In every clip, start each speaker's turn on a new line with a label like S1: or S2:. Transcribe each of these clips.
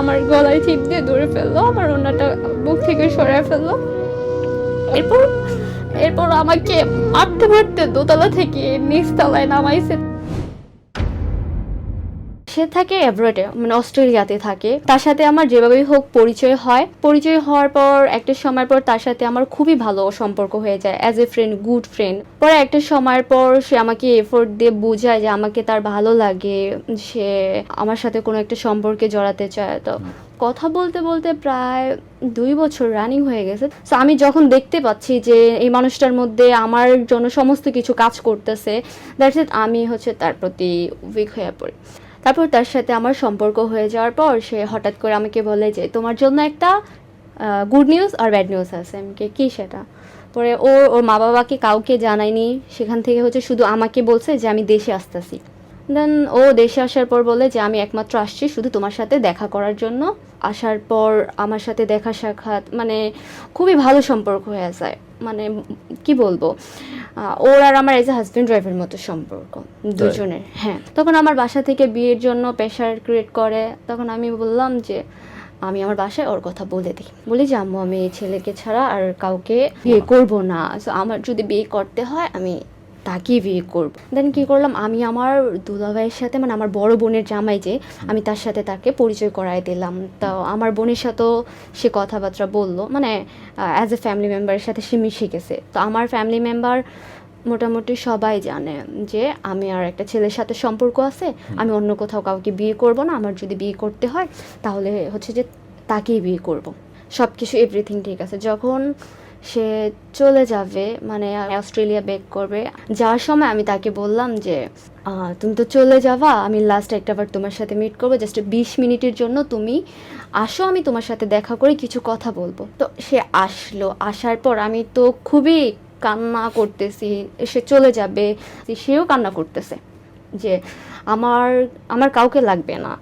S1: আমার গলায় ঠিক দিয়ে ধরে ফেলল, আমার ওনাটা বুক থেকে সরায় ফেলল। এরপর এরপর আমাকে মারতে মারতে দোতলা থেকে নিচতলায় নামাইছে। সে থাকে অ্যাব্রডে মানে অস্ট্রেলিয়াতে থাকে। তার সাথে আমার যেভাবেই হোক পরিচয় হয়। পরিচয় হওয়ার পর, একটা সময় পর তার সাথে আমার খুবই ভালো সম্পর্ক হয়ে যায় as a friend good friend পরে একটা সময়ের পর সে আমাকে এফোর্ট দিয়ে বোঝায় যে আমাকে তার ভালো লাগে, সে আমার সাথে কোনো একটা সম্পর্কে জড়াতে চায়। তো কথা বলতে বলতে প্রায় দুই বছর রানিং হয়ে গেছে। তো আমি যখন দেখতে পাচ্ছি যে এই মানুষটার মধ্যে আমার জন্য সমস্ত কিছু কাজ করতেছে দ্যাটস ইট আমি হচ্ছে তার প্রতি উইক হয়ে পড়ি। তারপর তার সাথে আমার সম্পর্ক হয়ে যাওয়ার পর সে হঠাৎ করে আমাকে বলে যে, তোমার জন্য একটা গুড নিউজ আর ব্যাড নিউজ আছে। আমি কী সেটা? পরে ও, ওর মা বাবাকে কাউকে জানায়নি। সেখান থেকে হচ্ছে শুধু আমাকে বলছে যে, আমি দেশে আসতেছি। দেন ও দেশে আসার পর বলে যে, আমি একমাত্র আসছি শুধু তোমার সাথে দেখা করার জন্য। আসার পর আমার সাথে দেখা সাক্ষাৎ মানে খুবই ভালো সম্পর্ক হয়ে যায়। মানে কি বলব? ওর আর আমার এজ এ হাজব্যান্ড ওয়াইফের মতো সম্পর্ক দুজনের হ্যাঁ। তখন আমার বাসা থেকে বিয়ের জন্য প্রেশার ক্রিয়েট করে। তখন আমি বললাম যে আমি আমার বাসায় ওর কথা বলে দিই। বলি যে আম্মু আমি এই ছেলেকে ছাড়া আর কাউকে বিয়ে করব না। সো আমার যদি বিয়ে করতে হয় আমি তাকেই বিয়ে করব। দেন কি করলাম? আমি আমার দুলাভাইয়ের সাথে মানে আমার বড় বোনের জামাই যে আমি তার সাথে তাকে পরিচয় করায় দিলাম। তো আমার বোনের সাথেও সে কথাবার্তা বলল। মানে অ্যাজ এ ফ্যামিলি মেম্বারের সাথে সে মিশে গেছে। তো আমার ফ্যামিলি মেম্বার মোটামুটি সবাই জানে যে আমি আর একটা ছেলের সাথে সম্পর্ক আছে। আমি অন্য কোথাও কাউকে বিয়ে করব না। আমার যদি বিয়ে করতে হয় তাহলে হচ্ছে যে তাকেই বিয়ে করব। সব কিছু এভরিথিং ঠিক আছে। যখন সে চলে যাবে মানে অস্ট্রেলিয়া বেক করবে। যাওয়ার সময় আমি তাকে বললাম যে তুমি তো চলে যাবা, আমি লাস্ট একটাবার তোমার সাথে মিট করব জাস্ট বিশ মিনিটের জন্য তুমি আসো, আমি তোমার সাথে দেখা করে কিছু কথা বলব। তো সে আসলো, আসার পর আমি তো খুবই কান্না করতেছি, সে চলে যাবে সেও কান্না করতেছে যে, আমার আমার কাউকে লাগবে না।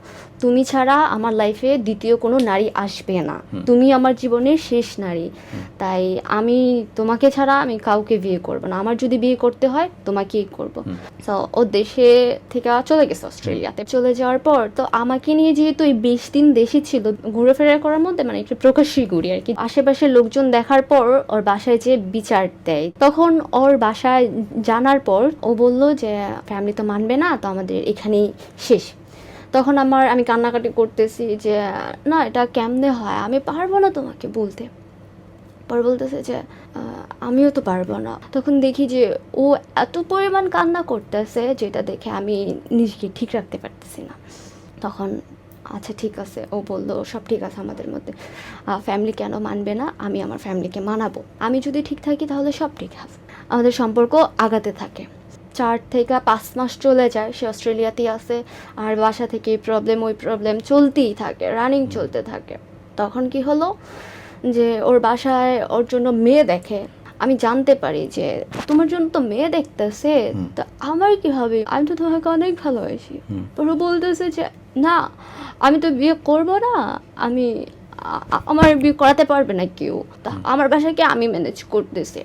S1: তুমি ছাড়া আমার লাইফে দ্বিতীয় কোনো নারী আসবে না। তুমি আমার জীবনের শেষ নারী। তাই আমি তোমাকে ছাড়া আমি কাউকে বিয়ে করব না। আমার যদি বিয়ে করতে হয় তোমাকেই করব। তো ও দেশে থেকে চলে গেছে অস্ট্রেলিয়াতে। চলে যাওয়ার পর তো আমাকে নিয়ে যেহেতু এই বেশ দিন দেশে ছিল ঘুরে করার মধ্যে মানে একটু প্রকাশ্যই ঘুরি আর কি। আশেপাশের লোকজন দেখার পর ওর বাসায় যে বিচার দেয় তখন ওর বাসায় জানার পর ও বলল যে ফ্যামিলি তো মানবে না তো আমাদের এখানেই শেষ। তখন আমার, আমি কান্নাকাটি করতেছি যে, না, এটা কেমনে হয়? আমি পারব না তোমাকে বলতে। পর বলতেছে যে আমিও তো পারব না। তখন দেখি যে, ও এত পরিমাণ কান্না করতেছে যেটা দেখে আমি নিজেকে ঠিক রাখতে পারতেছি না। তখন আচ্ছা ঠিক আছে। ও বলল, সব ঠিক আছে আমাদের মধ্যে। ফ্যামিলি কেন মানবে না? আমি আমার ফ্যামিলিকে মানাবো। আমি যদি ঠিক থাকি তাহলে সব ঠিক আছে। আমাদের সম্পর্ক আগাতে থাকে। চার থেকে পাঁচ মাস চলে যায় সে অস্ট্রেলিয়াতেই আছে আর বাসা থেকে এই প্রবলেম ওই প্রবলেম চলতেই থাকে রানিং চলতে থাকে। তখন কি হলো যে ওর বাসায় ওর জন্য মেয়ে দেখে আমি জানতে পারি যে তোমার জন্য তো মেয়ে দেখতেছে তা আমার কি হবে? আমি তো তোমাকে অনেক ভালোবাসি। ওরা বলতেছে যে না আমি তো বিয়ে করব না আমি আমার বিয়ে করাতে পারবে না কেউ। তা আমার বাসাকে আমি ম্যানেজ করতেছি।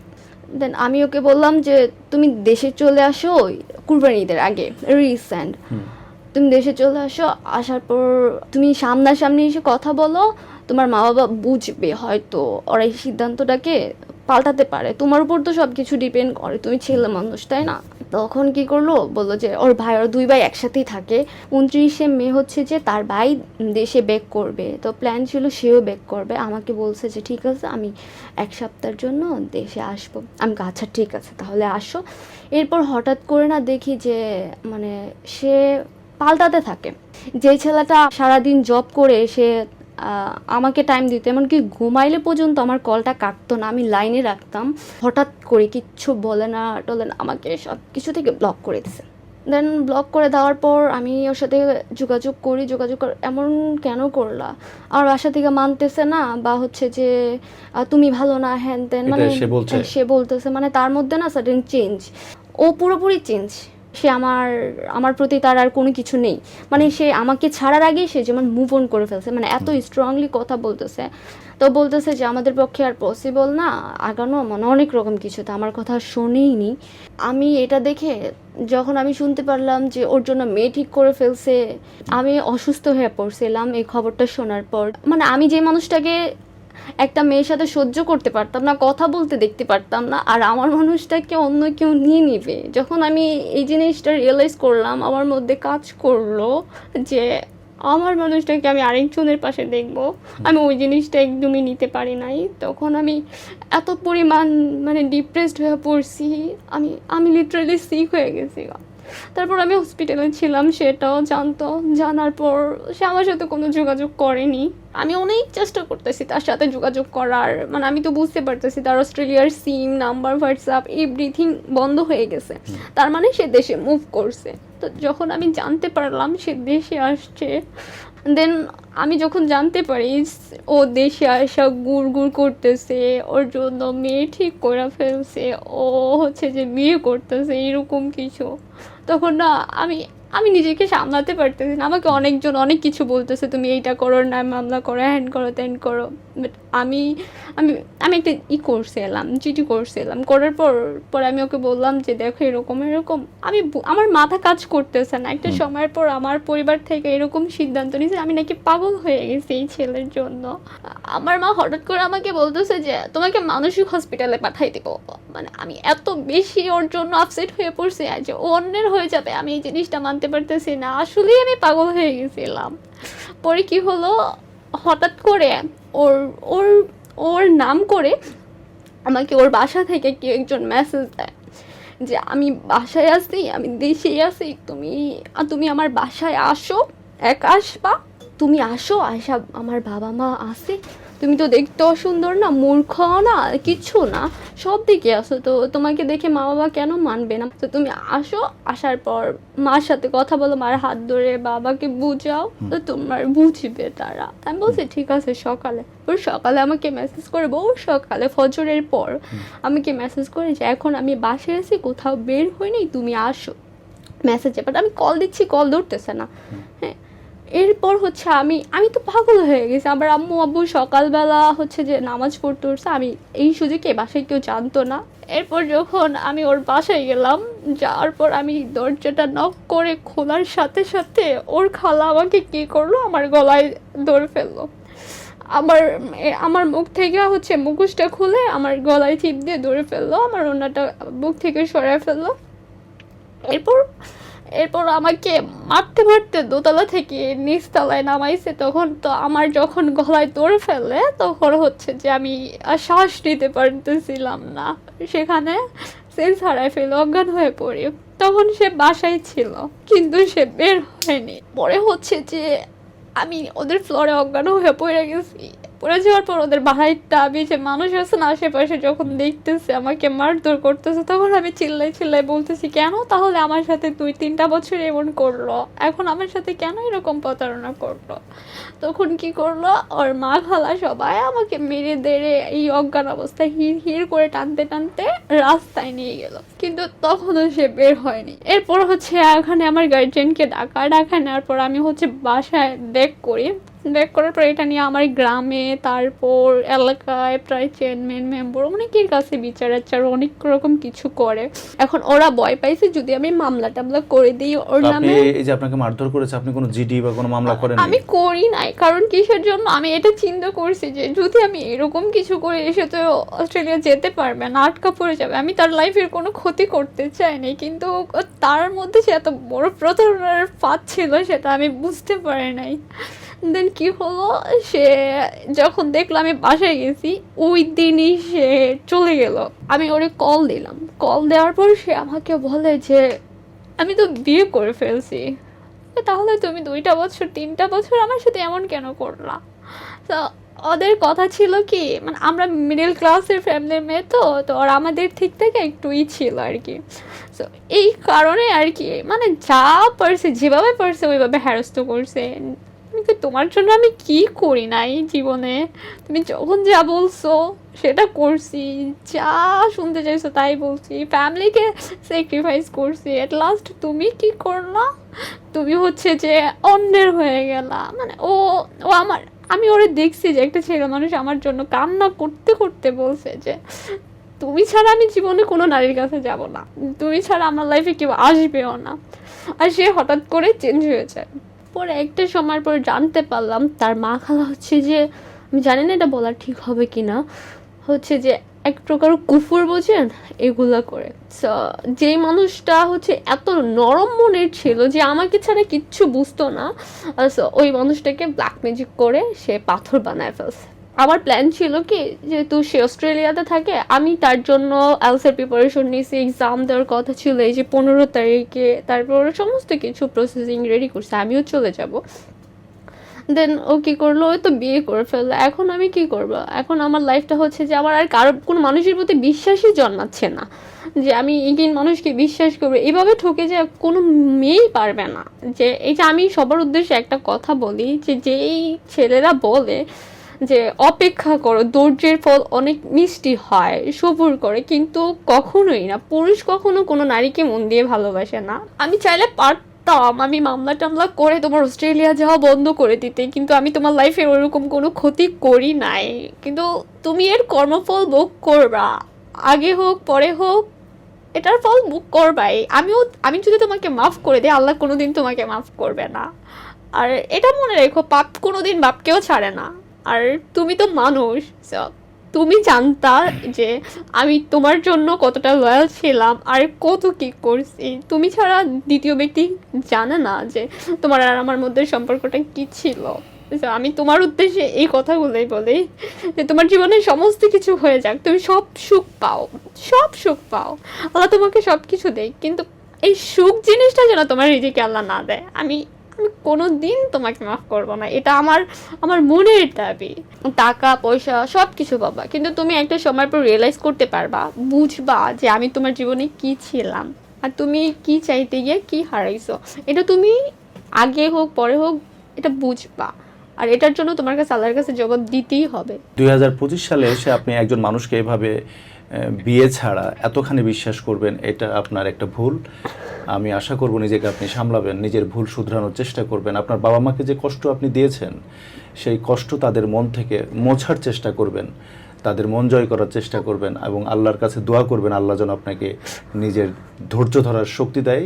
S1: দেন আমি ওকে বললাম যে তুমি দেশে চলে আসো কুরবানি ঈদের আগে রিসেন্ট তুমি দেশে চলে আসো আসার পর তুমি সামনাসামনি এসে কথা বলো তোমার মা বাবা বুঝবে হয়তো ওরা এই সিদ্ধান্তটাকে পাল্টাতে পারে। তোমার উপর তো সব কিছু ডিপেন্ড করে, তুমি ছেলে মানুষ, তাই না? তখন কি করল? বলল যে, ওর ভাই, ওর দুই ভাই একসাথেই থাকে। উনত্রিশে মে হচ্ছে যে, তার ভাই দেশে ব্যাক করবে। তো প্ল্যান ছিল সেও ব্যাক করবে। আমাকে বলছে যে, ঠিক আছে, আমি এক সপ্তাহের জন্য দেশে আসব। আমি আচ্ছা ঠিক আছে, তাহলে আসো। এরপর হঠাৎ করে না দেখি যে মানে সে পাল্টাতে থাকে। যে ছেলেটা সারাদিন জব করে, সে আমাকে টাইম দিত। এমনকি ঘুমাইলে পর্যন্ত আমার কলটা কাটতো না আমি লাইনে রাখতাম। হঠাৎ করে কিচ্ছু বলে না টলে না আমাকে সব কিছু থেকে ব্লক করে দিছে। দেন ব্লক করে দেওয়ার পর আমি ওর সাথে যোগাযোগ করি যোগাযোগ কর এমন কেন করলা? আমার বাসা থেকে মানতেছে না বা হচ্ছে যে তুমি ভালো না হ্যান
S2: এটা
S1: মানে
S2: সে
S1: সে বলতেছে। মানে তার মধ্যে না সাডেন চেঞ্জ ও পুরোপুরি চেঞ্জ সে আমার আমার প্রতি তার আর কোনো কিছু নেই। মানে সে আমাকে ছাড়ার আগেই সে যেমন মুভ অন করে ফেলছে মানে এত স্ট্রংলি কথা বলতেছে। তো বলতেছে যে আমাদের পক্ষে আর পসিবল না। আগানো মানে অনেক রকম কিছু। তো আমার কথা শোনেইনি আমি এটা দেখে যখন আমি শুনতে পারলাম যে ওর জন্য মেয়ে ঠিক করে ফেলছে আমি অসুস্থ হয়ে পড়ছিলাম এই খবরটা শোনার পর। মানে আমি যে মানুষটাকে একটা মেয়ের সাথে সহ্য করতে পারতাম না, কথা বলতে দেখতে পারতাম না, আর আমার মানুষটাকে অন্য কেউ নিয়ে নিবে। যখন আমি এই জিনিসটা রিয়েলাইজ করলাম, আমার মধ্যে কাজ করল যে আমার মানুষটাকে আমি আরেকজনের পাশে দেখব, আমি ওই জিনিসটা একদমই নিতে পারি নাই। তখন আমি এত পরিমাণ মানে ডিপ্রেসড হয়ে পড়ছি, আমি আমি লিটারালি সিক হয়ে গেছি তারপর আমি হসপিটালে ছিলাম সেটাও জানতো। জানার পর সে আমার সাথে কোনো যোগাযোগ করেনি। আমি অনেক চেষ্টা করতেছি তার সাথে যোগাযোগ করার। মানে আমি তো বুঝতে পারতেছি তার অস্ট্রেলিয়ার সিম নাম্বার হোয়াটসঅ্যাপ এভরিথিং বন্ধ হয়ে গেছে। তার মানে সে দেশে মুভ করছে। তো যখন আমি জানতে পারলাম সে দেশে আসছে দেন আমি যখন জানতে পারি ও দেশে আসা গুড় গুড় করতেছে ওর জন্য মেয়ে ঠিক করে ফেলছে ও হচ্ছে যে বিয়ে করতেছে এরকম কিছু। তখন না আমি আমি নিজেকে সামলাতে পারতেছি না। আমাকে অনেকজন অনেক কিছু বলতেছে তুমি এইটা করো না মামলা করো হ্যান করো ত্যান করো। বাট আমি আমি আমি একটা ই করছে এলাম চিঠি করছে এলাম। করার পর পরে আমি ওকে বললাম যে দেখো এরকম এরকম। আমি আমার মাথা কাজ করতেছে না। একটা সময়ের পর আমার পরিবার থেকে এরকম সিদ্ধান্ত নিয়েছে আমি নাকি পাগল হয়ে গেছি এই ছেলের জন্য। আমার মা হঠাৎ করে আমাকে বলতেছে যে তোমাকে মানসিক হসপিটালে পাঠাই দেবো। মানে আমি এত বেশি ওর জন্য আপসেট হয়ে পড়ছি যে অন্যের হয়ে যাবে। আমি এই জিনিসটা মানতে পারতেছি না। আসলেই আমি পাগল হয়ে গেছিলাম। পরে কি হলো? হঠাৎ করে ওর ওর ওর নাম করে আমাকে ওর বাসা থেকে কেউ একজন মেসেজ দেয় যে, আমি বাসায় আছি, আমি দেশেই আছি, তুমি তুমি আমার বাসায় আসো, এক আসবা, তুমি আসো আসা আমার বাবা মা আছে তুমি তো দেখতেও সুন্দর না মূর্খ না কিচ্ছু না সব দিকে আসো তো তোমাকে দেখে মা বাবা কেন মানবে না? তো তুমি আসো আসার পর মার সাথে কথা বলো মার হাত ধরে বাবাকে বুঝাও তো তোমার বুঝবে তারা। আমি বলছি ঠিক আছে সকালে। ওর সকালে আমাকে মেসেজ করে বউ সকালে ফজরের পর আমাকে মেসেজ করে যে এখন আমি বাসে আছি কোথাও বের হইনি তুমি আসো। মেসেজে বাট আমি কল দিচ্ছি কল ধরতেছে না। হ্যাঁ এরপর হচ্ছে আমি আমি তো পাগল হয়ে গেছি। আমার আম্মু, আব্বু সকালবেলা হচ্ছে যে নামাজ পড়তে উঠছে, আমি এই সুযোগে বাসায় কেউ জানতো না। এরপর যখন আমি ওর বাসায় গেলাম, যাওয়ার পর আমি দরজাটা নক করে খোলার সাথে সাথে ওর খালা আমাকে কি করল? আমার গলায় ধরে ফেলল। আমার আমার মুখ থেকে হচ্ছে মুখোশটা খুলে আমার গলায় চিপ দিয়ে দৌড়ে ফেলল, আমার ওনাটা বুক থেকে সরায় ফেলল। এরপর এরপর আমাকে মারতে মারতে দোতলা থেকে নিচতলায় নামাইছে। তখন তো আমার যখন গলায় দৌড়ে ফেলে, তখন হচ্ছে যে আমি শ্বাস নিতে পারতেছিলাম না। সেখানে সেন্স হারায় ফেলে অজ্ঞান হয়ে পড়ি। তখন সে বাসায় ছিল, কিন্তু সে বের হয়নি। পরে হচ্ছে যে আমি ওদের ফ্লোরে অজ্ঞান হয়ে পড়ে গেছি। পড়ে যাওয়ার পর ওদের বাড়িটা আমি যে মানুষ আছে না আশেপাশে যখন দেখতেছে, আমাকে মারধর করতেছে, তখন আমি চিল্লাই চিল্লাই বলতেছি, কেন? তাহলে আমার সাথে দুই তিনটা বছর এমন করল। এখন আমার সাথে কেন এরকম প্রতারণা করল? তখন কি করল? ওর মা খালা সবাই আমাকে মেরে দেড়ে এই অজ্ঞান অবস্থায় হির হির করে টানতে টানতে রাস্তায় নিয়ে গেল। কিন্তু তখনও সে বের হয়নি। এরপর হচ্ছে এখানে আমার গার্জেনকে ডাকা ডাকা নেওয়ার পর আমি হচ্ছে বাসায় ব্যাক করি। ব্যাক করার পর এটা নিয়ে আমার গ্রামে তারপর এলাকায় প্রায় চেয়ারম্যান মেম্বার অনেকের কাছে বিচার আচার অনেক রকম কিছু করে। এখন ওরা ভয় পাইছে যদি আমি মামলা টামলা করে দিই ওর নামে
S2: এই যে আপনাকে মারধর করেছে আপনি কোনো জিডি বা কোনো মামলা করেন
S1: আমি করি নাই কারণ কিসের জন্য? আমি এটা চিন্তা করছি যে যদি আমি এরকম কিছু করে এসে তো অস্ট্রেলিয়া যেতে পারবে না আটকা পড়ে যাবে। আমি তার লাইফের কোনো ক্ষতি করতে চাইনি কিন্তু তার মধ্যে সে এত বড় প্রতারণার ফাঁদ ছিল সেটা আমি বুঝতে পারি নাই। দেন কি হলো? সে যখন দেখল আমি বাসায় গেছি, ওই দিনই সে চলে গেল। আমি ওরে কল দিলাম। কল দেওয়ার পর সে আমাকে বলে যে, আমি তো বিয়ে করে ফেলছি। তাহলে তুমি দুইটা বছর, তিনটা বছর আমার সাথে এমন কেন করলা? তো ওদের কথা ছিল কি মানে আমরা মিডল ক্লাসের ফ্যামিলির মেয়ে তো তো ওরা আমাদের ঠিক থেকে একটুই ছিল আর কি। তো এই কারণে আর কি মানে যা পারছে, যেভাবে পারছে, ওইভাবে হ্যারস্ত করছে।
S3: আমি কি তোমার জন্য আমি কি করি নাই জীবনে? তুমি যখন যা বলছো, সেটা করছি। যা শুনতে চাইছো তাই বলছি। ফ্যামিলিকে স্যাক্রিফাইস করছি। এট লাস্ট তুমি কি করলা? তুমি হচ্ছে যে অন্যের হয়ে গেলা। মানে ও ও আমার, আমি ওরে দেখছি যে একটা ছেলে মানুষ আমার জন্য কান্না করতে করতে বলছে যে, তুমি ছাড়া আমি জীবনে কোনো নারীর কাছে যাব না। তুমি ছাড়া আমার লাইফে কেউ আসবেও না। আর সে হঠাৎ করে চেঞ্জ হয়ে যায়।
S1: পরে একটা সময় পরে জানতে পারলাম, তার মা খালা হচ্ছে যে, আমি জানি না এটা বলা ঠিক হবে কি না হচ্ছে যে এক প্রকার কুফুর বোঝেন এগুলো করে। যে মানুষটা হচ্ছে এত নরম মনের ছিল যে আমাকে ছাড়া কিচ্ছু বুঝতো না ওই মানুষটাকে ব্ল্যাক ম্যাজিক করে সে পাথর বানায় ফেলছে। আমার প্ল্যান ছিল কি, যেহেতু সে অস্ট্রেলিয়াতে থাকে, আমি তার জন্য এলসের প্রিপারেশন নিয়েছি এক্সাম দেওয়ার কথা ছিল, এই যে পনেরো তারিখে তারপর সমস্ত কিছু প্রসেসিং রেডি করছে, আমিও চলে যাব। দেন ও কী করল, ওই তো বিয়ে করে ফেলল, এখন আমি কি করব? এখন আমার লাইফটা হচ্ছে যে আমার আর কারও, কোনো মানুষের প্রতি বিশ্বাসই জন্মাচ্ছে না। যে আমি এগিন মানুষকে বিশ্বাস করব, এভাবে ঠকে যে কোনো মেয়েই পারবে না। যে এই যে আমি সবার উদ্দেশ্যে একটা কথা বলি, যে যেই ছেলেরা বলে যে অপেক্ষা করো ধৈর্যের ফল অনেক মিষ্টি হয়, সবুর করে, কিন্তু কখনোই না। পুরুষ কখনো কোনো নারীকে মন দিয়ে ভালোবাসে না। আমি চাইলে পারতাম, আমি মামলা টামলা করে তোমার অস্ট্রেলিয়া যাওয়া বন্ধ করে দিতে, কিন্তু আমি তোমার লাইফে ওরকম কোনো ক্ষতি করি নাই। কিন্তু তুমি এর কর্মফল ভোগ করবা। আগে হোক, পরে হোক, এটার ফল ভোগ করবাই। আমিও, আমি যদি তোমাকে মাফ করে দিই, আল্লাহ কোনোদিন তোমাকে মাফ করবে না। আর এটা মনে রেখো, পাপ কোনোদিন বাপকেও ছাড়ে না। আর তুমি তো মানুষ তুমি জানতা যে আমি তোমার জন্য কতটা লয়াল ছিলাম আর কত কি করছি। তুমি ছাড়া দ্বিতীয় ব্যক্তি জানে না যে তোমার আর আমার মধ্যে সম্পর্কটা কি ছিল। আমি তোমার উদ্দেশ্যে এই কথাগুলোই বলি যে তোমার জীবনে সমস্ত কিছু হয়ে যাক, তুমি সব সুখ পাও, সব সুখ পাও। আল্লাহ তোমাকে সব কিছু দেয় কিন্তু এই সুখ জিনিসটা যেন তোমার রিজিকে আল্লাহ না দেয়। আমি আমি কোনো দিন তোমাকে মাফ করব না। এটা আমার আমার মনের দাবি। টাকা, পয়সা সব কিছু পাবা কিন্তু তুমি একটা সময় পর রিয়েলাইজ করতে পারবা, বুঝবা যে আমি তোমার জীবনে কি ছিলাম। আর তুমি কি চাইতে গিয়ে কি হারাইছো। এটা তুমি আগে হোক, পরে হোক, এটা বুঝবা। আর এটার জন্য তোমার কাছে, আল্লাহর কাছে জবাব দিতেই হবে।
S2: দুই হাজার পঁচিশ সালে এসে আপনি একজন মানুষকে এভাবে বিয়ে ছাড়া এতখানি বিশ্বাস করবেন, এটা আপনার একটা ভুল। আমি আশা করব নিজেকে আপনি সামলাবেন, নিজের ভুল শুধরানোর চেষ্টা করবেন। আপনার বাবা মাকে যে কষ্ট আপনি দিয়েছেন, সেই কষ্ট তাদের মন থেকে মোছার চেষ্টা করবেন, তাদের মন জয় করার চেষ্টা করবেন এবং আল্লাহর কাছে দোয়া করবেন, আল্লাহ যেন আপনাকে নিজের ধৈর্য ধরার শক্তি দেয়।